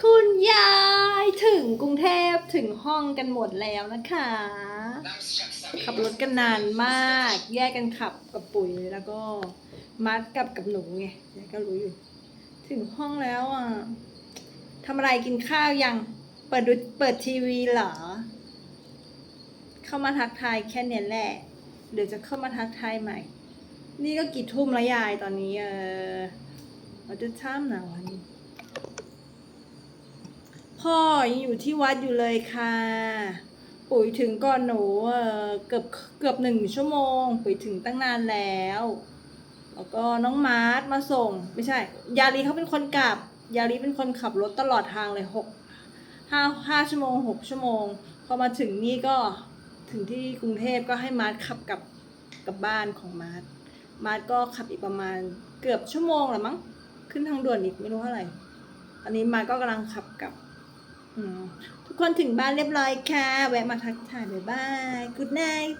คุณยายถึงกรุงเทพถึงห้องกันหมดแล้วนะคะ ขับรถกันนานมาก แยกกันขับกับปุ๋ยแล้วก็มัดกับกับหนูไงยายก็รู้อยู่ ถึงห้องแล้วอะทำอะไรกินข้าวยัง เปิดดูเปิดทีวีเหรอ เข้ามาทักทายแค่เนี้ยแหละเดี๋ยวจะเข้ามาทักทายใหม่ นี่ก็กี่ทุ่มแล้วยายตอนนี้เออเราจะท่ามหนาวอันนี้ พ่อยังอยู่ที่วัดอยู่เลยค่ะ ปุ๋ยถึงก่อนหนูเกือบเกือบหนึ่งชั่วโมง ปุ๋ยถึงตั้งนานแล้ว แล้วก็น้องมาร์ทมาส่ง ไม่ใช่ ยาลีเขาเป็นคนกลับ ยาลีเป็นคนขับรถตลอดทางเลยหกห้าห้าชั่วโมงหกชั่วโมง พอมาถึงนี่ก็ถึงที่กรุงเทพก็ให้มาร์ทขับกลับกลับบ้านของมาร์ทมาร์ทก็ขับอีกประมาณเกือบชั่วโมงแหละมั้ง ขึ้นทางด่วนอีกไม่รู้เท่าไหร่ตอนนี้มาร์ทก็กำลังขับกลับ ทุกคนถึงบ้านเรียบร้อยค่ะ แวะมาทักทายบ๊ายบาย good night